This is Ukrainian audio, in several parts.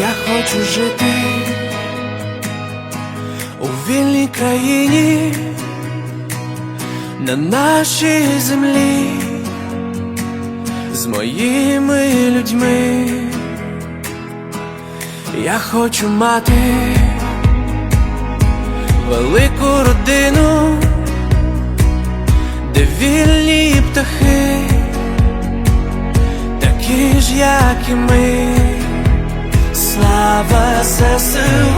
Я хочу жити у вільній країні, на нашій землі, з моїми людьми. Я хочу мати велику родину, де вільні птахи, такі ж, як і ми. Слава ЗСУ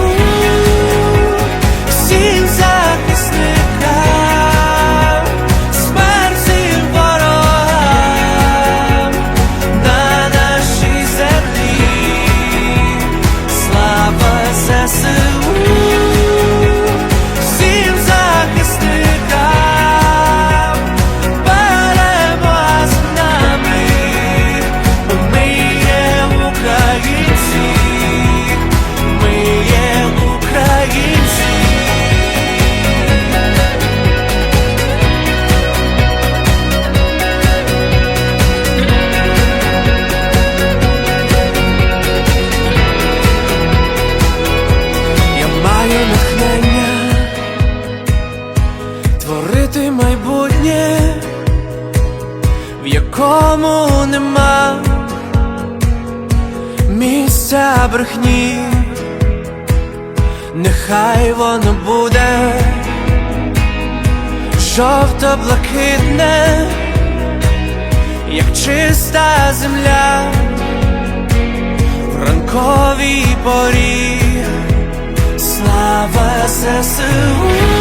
майбутнє, в якому нема місця брехні, нехай воно буде жовто-блакитне, як чиста земля в ранковій порі. Слава ЗСУ